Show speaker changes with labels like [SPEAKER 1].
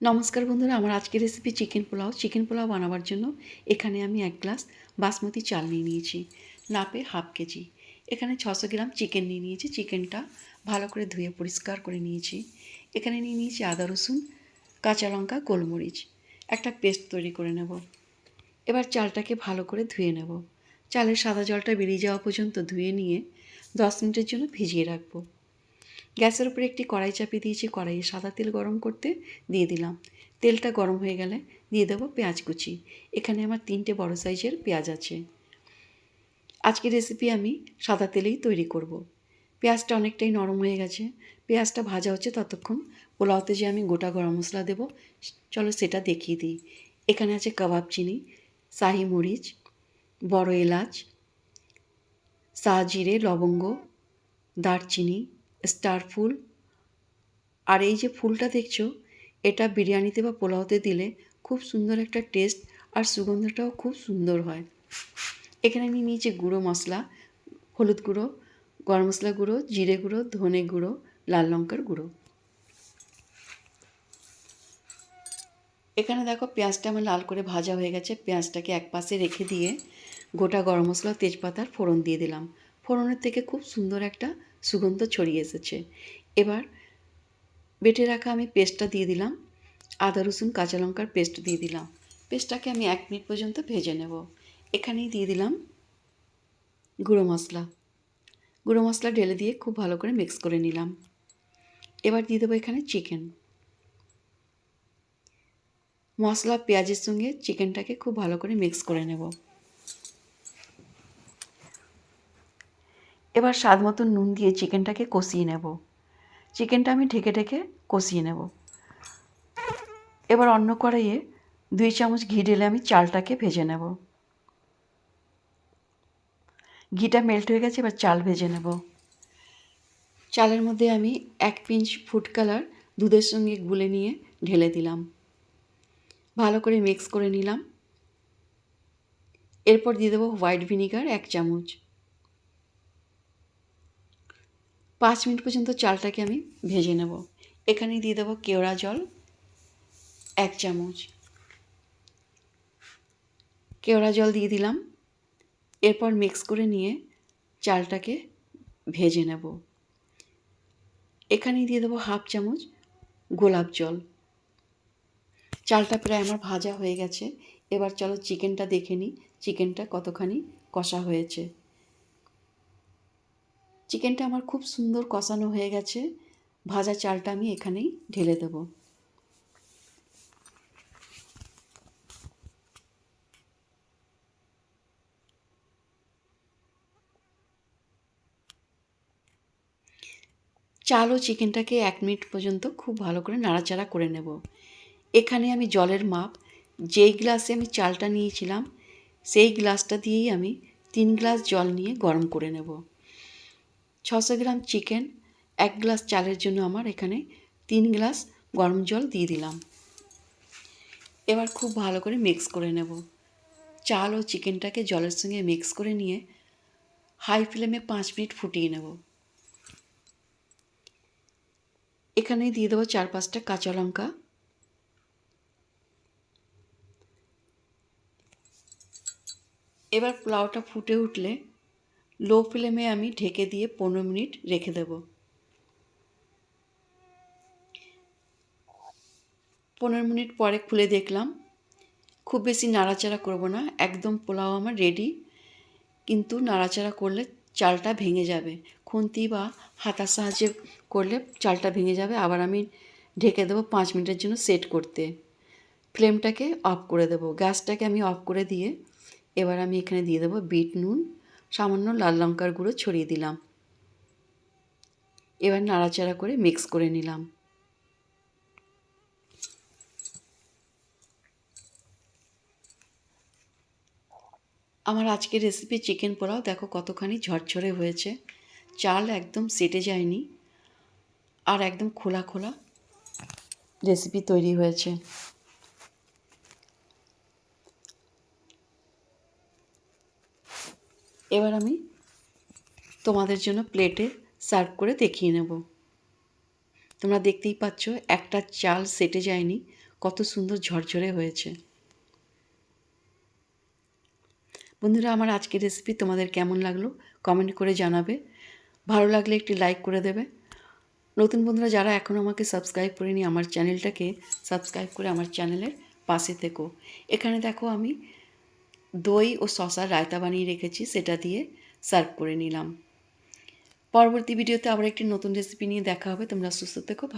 [SPEAKER 1] নমস্কার বন্ধুরা, আমার আজকের recipe chicken pulao. Chicken pulao বানাবার জন্য এখানে আমি এক গ্লাস বাসমতি চাল নিয়ে নিয়েছি, নাপে হাফ কেজি। এখানে ছশো গ্রাম চিকেন নিয়ে নিয়েছি। চিকেনটা ভালো করে ধুয়ে পরিষ্কার করে নিয়েছি। এখানে নিয়ে নিয়েছি আদা, রসুন, কাঁচা লঙ্কা, গোলমরিচ। একটা পেস্ট তৈরি করে নেব। এবার চালটাকে ভালো করে ধুয়ে নেব। চালের সাদা জলটা বেরিয়ে যাওয়া পর্যন্ত ধুয়ে নিয়ে দশ মিনিটের জন্য ভিজিয়ে রাখব। গ্যাসের উপরে একটি কড়াই চাপিয়ে দিয়েছি কড়াইয়ে সাদা তেল গরম করতে দিয়ে দিলাম। তেলটা গরম হয়ে গেলে দিয়ে দেবো পেঁয়াজ কুচি। এখানে আমার তিনটে বড় সাইজের পেঁয়াজ আছে। আজকের রেসিপি আমি সাদা তেলেই তৈরি করব। পেঁয়াজটা অনেকটাই নরম হয়ে গেছে। পেঁয়াজটা ভাজা হচ্ছে ততক্ষণ। পোলাওতে যে আমি গোটা গরম মশলা দেবো, চলো সেটা দেখিয়ে দিই। এখানে আছে কাবাব চিনি, শাহি মরিচ, বড় এলাচ, শাহ জিরে, লবঙ্গ, দারচিনি স্টার ফুল। আর এই যে ফুলটা দেখছ, এটা বিরিয়ানিতে বা পোলাওতে দিলে খুব সুন্দর একটা টেস্ট আর সুগন্ধটাও খুব সুন্দর হয়। এখানে নিয়ে নিয়েছি গুঁড়ো মশলা, হলুদ গুঁড়ো, গরম মশলা গুঁড়ো, জিরে গুঁড়ো, ধনে গুঁড়ো, লাল লঙ্কার গুঁড়ো। এখানে দেখো পেঁয়াজটা আমার লাল করে ভাজা হয়ে গেছে। পেঁয়াজটাকে এক পাশে রেখে দিয়ে গোটা গরম মশলা তেজপাতার ফোড়ন দিয়ে দিলাম। ফোড়নের থেকে খুব সুন্দর একটা সুগন্ধ ছড়িয়ে এসেছে। এবার বেটে রাখা আমি পেস্টটা দিয়ে দিলাম। আদা, রসুন, কাঁচা লঙ্কার পেস্ট দিয়ে দিলাম। পেস্টটাকে আমি এক মিনিট পর্যন্ত ভেজে নেব। এখানেই দিয়ে দিলাম গুঁড়ো মশলা। গুঁড়ো মশলা ঢেলে দিয়ে খুব ভালো করে মিক্স করে নিলাম। এবার দিয়ে দেবো এখানে চিকেন। মশলা, পেঁয়াজের সঙ্গে চিকেনটাকে খুব ভালো করে মিক্স করে নেব। এবার স্বাদ মতো নুন দিয়ে চিকেনটাকে কষিয়ে নেব। চিকেনটা আমি ঢেকে ঢেকে কষিয়ে নেব। এবার অন্য কড়াইয়ে দুই চামচ ঘি ঢেলে আমি চালটাকে ভেজে নেব। ঘিটা মেল্ট হয়ে গেছে, এবার চাল ভেজে নেব। চালের মধ্যে আমি এক পিঞ্চ ফুড কালার দুধের সঙ্গে গুলে নিয়ে ঢেলে দিলাম। ভালো করে মিক্স করে নিলাম। এরপর দিয়ে দেবো হোয়াইট ভিনিগার এক চামচ। পাঁচ মিনিট পর্যন্ত চালটাকে আমি ভেজে নেব। এখানে দিয়ে দেবো কেওড়া জল, এক চামচ। কেওড়া জল দিয়ে দিলাম। এরপর মিক্স করে নিয়ে চালটাকে ভেজে নেব। এখানে দিয়ে দেবো হাফ চামচ গোলাপ জল। চালটা প্রায় আমার ভাজা হয়ে গেছে। এবার চলো চিকেনটা দেখে নিই, চিকেনটা কতখানি কষা হয়েছে। চিকেনটা আমার খুব সুন্দর কষানো হয়ে গেছে। ভাজা চালটা আমি এখানেই ঢেলে দেব। চাল ও চিকেনটাকে এক মিনিট পর্যন্ত খুব ভালো করে নাড়াচাড়া করে নেব। এখানে আমি জলের মাপ, যেই গ্লাসে আমি চালটা নিয়েছিলাম, সেই গ্লাসটা দিয়েই আমি তিন গ্লাস জল নিয়ে গরম করে নেব। ছশো গ্রাম চিকেন, এক গ্লাস চালের জন্য আমার এখানে তিন গ্লাস গরম জল দিয়ে দিলাম। এবার খুব ভালো করে মিক্স করে নেব। চাল ও চিকেনটাকে জলের সঙ্গে মিক্স করে নিয়ে হাই ফ্লেমে পাঁচ মিনিট ফুটিয়ে নেব। এখানে দিয়ে দেবো চার পাঁচটা কাঁচা লঙ্কা। এবার পোলাওটা ফুটে উঠলে লো ফ্লেমে আমি ঢেকে দিয়ে পনেরো মিনিট রেখে দেব। পনেরো মিনিট পরে খুলে দেখলাম, খুব বেশি নাড়াচাড়া করব না, একদম পোলাও আমার রেডি কিন্তু নাড়াচাড়া করলে চালটা ভেঙে যাবে। খুন্তি বা হাতার সাহায্যে করলে চালটা ভেঙে যাবে, আবার আমি ঢেকে দেবো পাঁচ মিনিটের জন্য সেট করতে। ফ্লেমটাকে অফ করে দেবো। গ্যাসটাকে আমি অফ করে দিয়ে এবার আমি এখানে দিয়ে দেবো বিট নুন সামান্য লাল লঙ্কার গুঁড়ো ছড়িয়ে দিলাম। এবার নাড়াচাড়া করে মিক্স করে নিলাম। আমার আজকের রেসিপি চিকেন পোলাও দেখো কতখানি ঝরঝরে হয়েছে। চাল একদম সেটে যায়নি আর একদম খোলা খোলা রেসিপি তৈরি হয়েছে। এবার আমি তোমাদের জন্য প্লেটে সার্ভ করে দেখিয়ে নেব। তোমরা দেখতেই পাচ্ছ, একটা চাল সেটে যায়নি, কত সুন্দর ঝরঝরে হয়েছে। বন্ধুরা, আমার আজকের রেসিপি তোমাদের কেমন লাগল কমেন্ট করে জানাবে। ভালো লাগলে একটি লাইক করে দেবে। নতুন বন্ধুরা, যারা এখনও আমাকে সাবস্ক্রাইব করেনি, আমার চ্যানেলটাকে সাবস্ক্রাইব করে আমার চ্যানেলের পাশে থেকো। এখানে দেখো আমি দই ও শশার রায়তা বানিয়ে রেখেছি, সেটা দিয়ে সার্ভ করে নিলাম। পরবর্তী ভিডিওতে আবার একটি নতুন রেসিপি নিয়ে দেখা হবে, তোমরা সুস্থ থেকো